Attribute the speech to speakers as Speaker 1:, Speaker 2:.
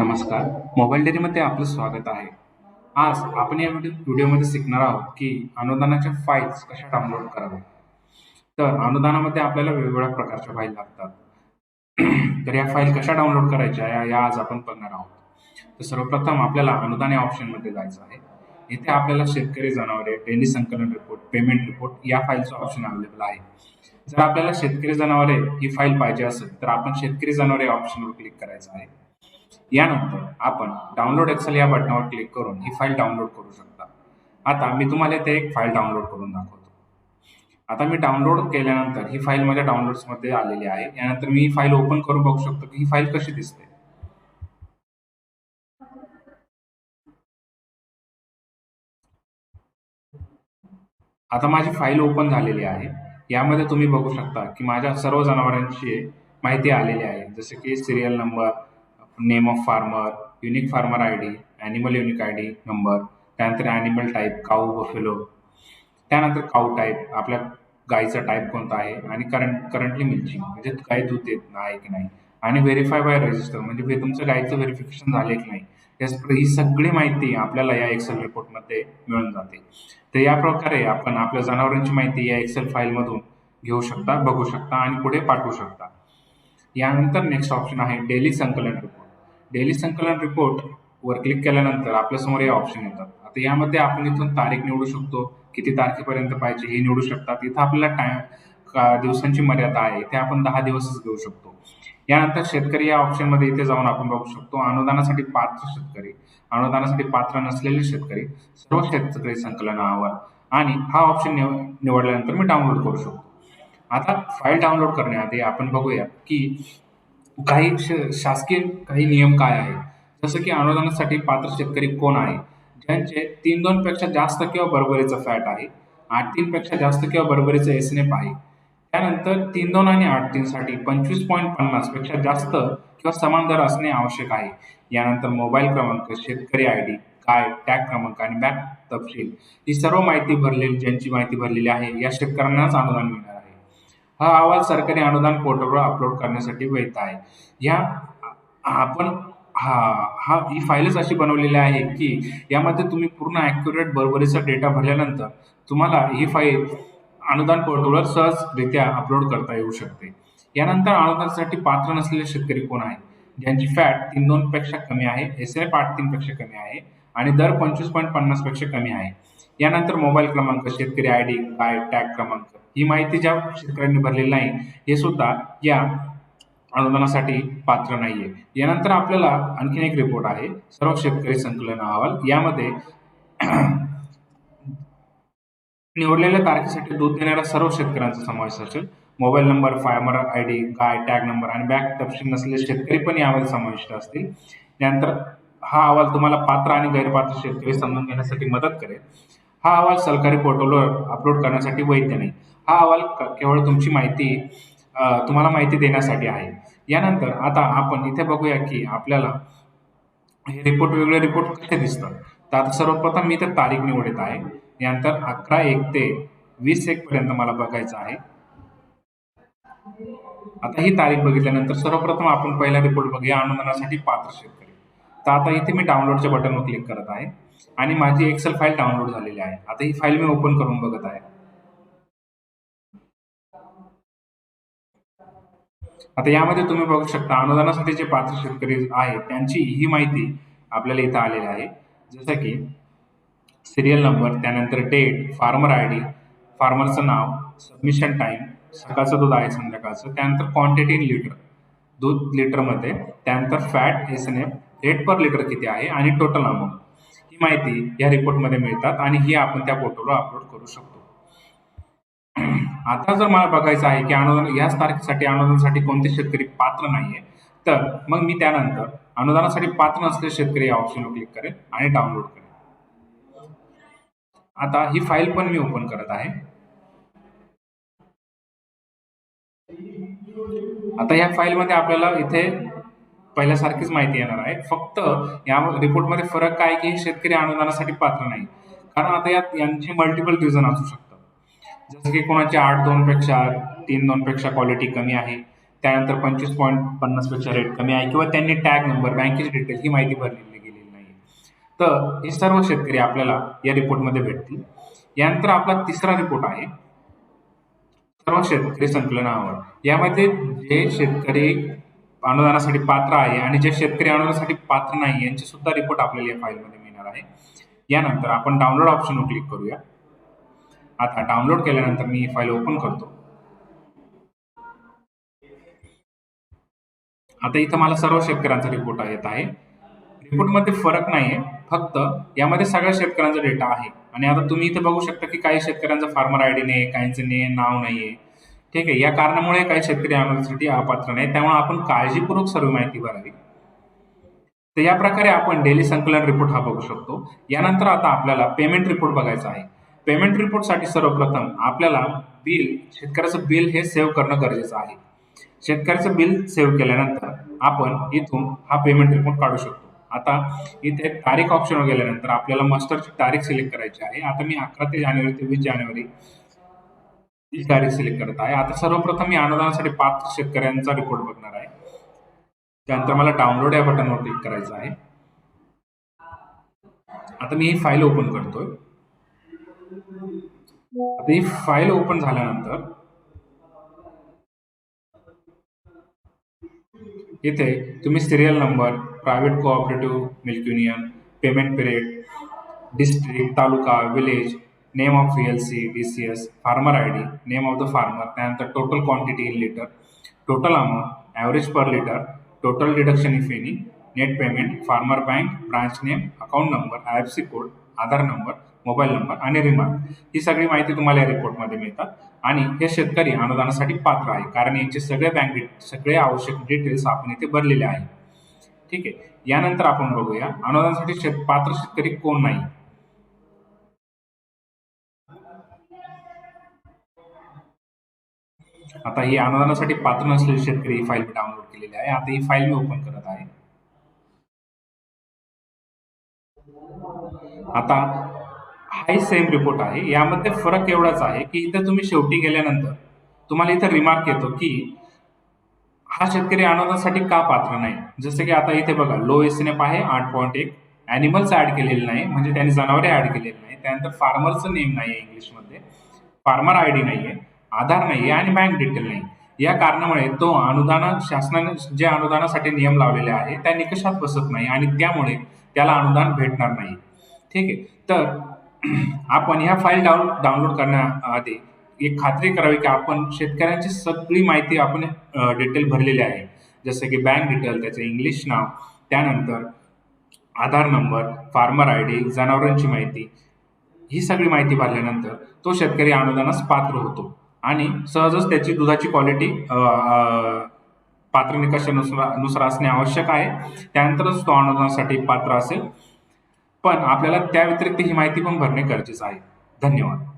Speaker 1: नमस्कार. मोबाईल डेअरीमध्ये आपलं स्वागत आहे. आज आपण या व्हिडिओमध्ये शिकणार आहोत की अनुदानाच्या फाईल्स कशा डाउनलोड कराव्या तर अनुदानामध्ये आपल्याला वेगवेगळ्या प्रकारच्या फाईल लागतात. तर या फाईल कशा डाउनलोड करायच्या या या आज आपण बघणार आहोत. तर सर्वप्रथम आपल्याला अनुदान या ऑप्शनमध्ये जायचं आहे. इथे आपल्याला शेतकरी जनावरे डेली संकलन रिपोर्ट पेमेंट रिपोर्ट या फाईलचं ऑप्शन अवेलेबल आहे. जर आपल्याला शेतकरी जनावरे ही फाईल पाहिजे असेल तर आपण शेतकरी जनावरे या ऑप्शनवर क्लिक करायचं आहे. यानंतर आपण डाउनलोड एक्सेल या बटनावर क्लिक करून ही फाईल डाउनलोड करू शकता. आता मी तुम्हाला इथे एक फाईल डाउनलोड करून दाखवतो. आता मी डाउनलोड केल्यानंतर ही फाईल माझ्या डाउनलोड्समध्ये आलेली आहे. यानंतर मी ही फाईल ओपन करून बघू शकतो की ही फाईल कशी दिसते. आता माझी फाईल ओपन झालेली आहे. यामध्ये तुम्ही बघू शकता की माझ्या सर्व जनावरांची माहिती आलेली आहे. जसे की serial number name of farmer unique farmer I D animal unique I D number त्यानंतर ॲनिमल टाईप काऊ बफेलो त्यानंतर काऊ टाईप आपल्या गाईचा टाईप कोणता आहे आणि करंट करंटली मिल्चिंग म्हणजे गाय दूध देत नाही की नाही? आणि व्हेरीफाय बाय रजिस्टर म्हणजे हे तुमचं गायचं व्हेरिफिकेशन झाले की नाही? याच ही सगळी माहिती आपल्याला या एक्सेल रिपोर्टमध्ये मिळून जाते. तर या प्रकारे आपण आपल्या जनावरांची माहिती या एक्सेल फाईलमधून घेऊ शकता बघू शकता आणि पुढे पाठवू शकता. यानंतर नेक्स्ट ऑप्शन आहे डेली संकलन रिपोर्ट डेली संकलन रिपोर्ट वर क्लिक केल्यानंतर आपल्यासमोर हे ऑप्शन येतात. आता यामध्ये आपण इथून तारीख निवडू शकतो किती तारखेपर्यंत पाहिजे हे निवडू शकतात. इथं आपल्याला टाइम का दिवसांची मर्यादा आहे इथे आपण दहा दिवसच घेऊ शकतो. यानंतर शेतकरी या ऑप्शनमध्ये इथे जाऊन आपण बघू शकतो अनुदानासाठी पात्र शेतकरी अनुदानासाठी पात्र नसलेले शेतकरी सर्व शेतकरी संकलन अहवाल आणि हा ऑप्शन निव निवडल्यानंतर मी डाउनलोड करू शकतो. आता फाईल डाउनलोड करण्याआधी आपण बघूया की काही श- शासकीय काही नियम काय आहे जसं की अनुदानासाठी पात्र शेतकरी कोण आहे? ज्यांचे तीन दोन पेक्षा जास्त किंवा बरोबरीचं फॅट आहे आठ तीन पेक्षा जास्त किंवा बरोबरीचं एस एन एफ आहे. त्यानंतर तीन दोन आणि आठ तीन साठी पंचवीस पॉईंट पन्नासपेक्षा जास्त किंवा समान दर असणे आवश्यक आहे. यानंतर मोबाईल क्रमांक शेतकरी आय डी काय टॅग क्रमांक आणि बँक तपशील ही सर्व माहिती भरलेली ज्यांची माहिती भरलेली आहे या शेतकऱ्यांनाच अनुदान मिळणार आहे. हा अहवाल सरकारी अनुदान पोर्टलवर अपलोड करण्यासाठी वैध आहे. या आपण हा हा ही फाईलच अशी बनवलेली आहे की यामध्ये तुम्ही पूर्ण ॲक्युरेट बरोबरीचा डेटा भरल्यानंतर तुम्हाला ही फाईल अनुदान पोर्टलवर सहजरित्या अपलोड करता येऊ शकते. यानंतर अनुदानासाठी पात्र नसलेले शेतकरी कोण आहे ज्यांची फॅट तीन दोन पेक्षा कमी आहे एस एफ आठ तीन पेक्षा कमी आहे आणि दर पंचवीस पॉईंट पन्नासपेक्षा कमी आहे. यानंतर मोबाईल क्रमांक शेतकरी आय डी काय टॅग क्रमांक. ही माहिती ज्या शेतकऱ्यांनी भरलेली नाही हे सुद्धा या अनुदानासाठी पात्र नाहीये. यानंतर आपल्याला आणखीन एक रिपोर्ट आहे सर्व शेतकरी संकलन अहवाल. यामध्ये निवडलेल्या तारखेसाठी दूध देणाऱ्या सर्व शेतकऱ्यांचा समावेश असेल. Mobile number farmer I D guy tag number आणि बॅग तपशील नसलेले शेतकरी पण यामध्ये समाविष्ट असतील. त्यानंतर हा अहवाल तुम्हाला पात्र आणि गैरपात्र शेतकरी समजून घेण्यासाठी मदत करेल. हा अहवाल सरकारी पोर्टलवर अपलोड करण्यासाठी वैध नाही. हा अहवाल केवळ तुमची माहिती तुम्हाला माहिती देण्यासाठी आहे. यानंतर आता आपण इथे बघूया की आपल्याला हे रिपोर्ट वेगळे रिपोर्ट कसे दिसतात. तर आता सर्वप्रथम मी तर तारीख निवडत आहे. यानंतर अकरा एक ते वीस एक पर्यंत मला बघायचं आहे. आता ही तारीख बघितल्यानंतर सर्वप्रथम आपण पहिला रिपोर्ट बघूया अनुदानासाठी पात्र शेतकरी. तर आता इथे मी डाउनलोडच्या बटनवर क्लिक करत आहे. आणि माझी एक्सेल फाईल डाउनलोड झालेली आहे. आता ही फाईल मी ओपन करून बघत आहे. आता यामध्ये तुम्ही बघू शकता अनुदानासाठी जे पात्र शेतकरी आहेत त्यांची ही माहिती आपल्याला इथं आलेली आहे. जसं की सिरियल नंबर त्यानंतर डेट फार्मर आय डी फार्मरचं नाव सबमिशन टाईम सकाळचं दूध आहे संध्याकाळचं त्यानंतर क्वांटिटी इन लिटर दूध लिटरमध्ये त्यानंतर fat S N F rate per litre किती आहे आणि टोटल अमाऊंट ही माहिती या रिपोर्टमध्ये मिळतात आणि ही आपण त्या पोर्टलवर अपलोड करू शकतो. आता जर मला बघायचं आहे की अनुदान याच तारखेसाठी अनुदानासाठी कोणते शेतकरी पात्र नाहीये तर मग मी त्यानंतर अनुदानासाठी पात्र नसलेले शेतकरी या ऑप्शनवर क्लिक करेल आणि डाउनलोड करेल आता ही फाईल पण मी ओपन करत आहे. आता या फाईलमध्ये आपल्याला इथे पहिल्यासारखीच माहिती येणार आहे. फक्त या रिपोर्टमध्ये फरक काय की शेतकरी अनुदानासाठी पात्र नाही. कारण आता यात यांचे मल्टिपल रिझन असू शकतात. जसं की कोणाच्या आठ दोन पेक्षा तीन दोन पेक्षा क्वालिटी कमी आहे त्यानंतर पंचवीस पॉईंट पन्नासपेक्षा रेट कमी आहे किंवा त्यांनी टॅग नंबर बँकेची डिटेल ही माहिती भरलेली गेलेली नाही तर हे सर्व शेतकरी आपल्याला या रिपोर्टमध्ये भेटतील. यानंतर आपला तिसरा रिपोर्ट आहे सर्व शेतकरी संकलनावर. यामध्ये जे शेतकरी अनुदानासाठी पात्र आहे आणि जे शेतकरी अनुदानासाठी पात्र नाही यांचे सुद्धा रिपोर्ट आपल्याला या फाईलमध्ये मिळणार आहे. यानंतर आपण डाउनलोड ऑप्शनवर क्लिक करूया. आता डाउनलोड केल्यानंतर मी ही फाईल ओपन करतो. आता इथं मला सर्व शेतकऱ्यांचा रिपोर्ट येत आहे. रिपोर्टमध्ये फरक नाही आहे फक्त यामध्ये सगळ्या शेतकऱ्यांचा डेटा आहे. आणि आता तुम्ही इथे बघू शकता की काही शेतकऱ्यांचा फार्मर आय डी नाही काहींचं ने नाव नाहीये. ठीक आहे या कारणामुळे काही शेतकरी अनुदानासाठी अपात्र नाही. त्यामुळे आपण काळजीपूर्वक सर्व माहिती भरावी. तर या प्रकारे आपण डेली संकलन रिपोर्ट हा बघू शकतो. यानंतर आता आपल्याला पेमेंट रिपोर्ट बघायचा आहे. पेमेंट रिपोर्टसाठी सर्वप्रथम आपल्याला बिल शेतकऱ्याचं बिल हे सेव्ह करणं गरजेचं आहे. शेतकऱ्याचं बिल सेव्ह केल्यानंतर आपण इथून हा पेमेंट रिपोर्ट काढू शकतो. आता इथे तारीख ऑप्शनवर गेल्यानंतर आपल्याला मास्टरची तारीख सिलेक्ट करायची आहे. आता मी अकरा ते जानेवारी ते वीस जानेवारी ही तारीख सिलेक्ट करत आहे. आता सर्वप्रथम मी अनुदानासाठी पात्र शेतकऱ्यांचा रिपोर्ट बघणार आहे. त्यानंतर मला डाउनलोड या बटनवर क्लिक करायचं आहे. आता मी ही फाईल ओपन करतोय. आता ही ओपन झाल्यानंतर इथे तुम्ही serial number private cooperative milk union payment period district taluka village name of L C D C S farmer I D name of the farmer त्यानंतर total quantity in litre total amount average per litre total deduction if any net payment farmer bank branch name account number I F C code Aadhaar number mobile number आणि remark ही सगळी माहिती तुम्हाला या रिपोर्टमध्ये मिळतात. आणि हे शेतकरी अनुदानासाठी पात्र आहे कारण यांचे सगळे बँक सगळे आवश्यक डिटेल्स आपण इथे भरलेले आहे. ठीक आहे? यानंतर आपण बघूया अनुदानासाठी शेत पात्र शेतकरी कोण नाही? आता ही अनुदानासाठी पात्र नसलेले शेतकरी ही फाईल डाउनलोड केलेली आहे. आता ही फाईल मी ओपन करत आहे. आता हाही सेम रिपोर्ट आहे. यामध्ये फरक एवढाच आहे की इथं तुम्ही शेवटी गेल्यानंतर तुम्हाला इथं रिमार्क येतो की हा शेतकरी अनुदानासाठी का पात्र नाही? जसं की आता इथे बघा लो एस एन एफ आहे आठ पॉईंट एक. ॲनिमल्स ॲड केलेले नाही म्हणजे त्यांनी जनावरे ॲड केलेली नाही. त्यानंतर फार्मरचं नेम नाही आहे इंग्लिशमध्ये. फार्मर आय डी नाही आहे आधार नाही आहे आणि बँक डिटेल नाही. या कारणामुळे तो अनुदान शासनाने जे अनुदानासाठी नियम लावलेले आहे त्या निकषात बसत नाही आणि त्यामुळे त्याला अनुदान भेटणार नाही. ठीक आहे. तर आपण ह्या फाईल डाउन डाउनलोड करण्याआधी एक खात्री करावी की आपण शेतकऱ्यांची सगळी माहिती आपण डिटेल भरलेली आहे. जसं की बँक डिटेल त्याचं इंग्लिश नाव त्यानंतर Aadhaar number farmer I D जनावरांची माहिती ही सगळी माहिती भरल्यानंतर तो शेतकरी अनुदानास पात्र होतो. आणि सहजच त्याची दुधाची क्वालिटी पात्र निकषानुसार नुसार असणे आवश्यक आहे. त्यानंतरच तो अनुदानासाठी पात्र असेल. पण आपल्याला त्या व्यतिरिक्त ही माहिती पण भरणे गरजेचं आहे. धन्यवाद.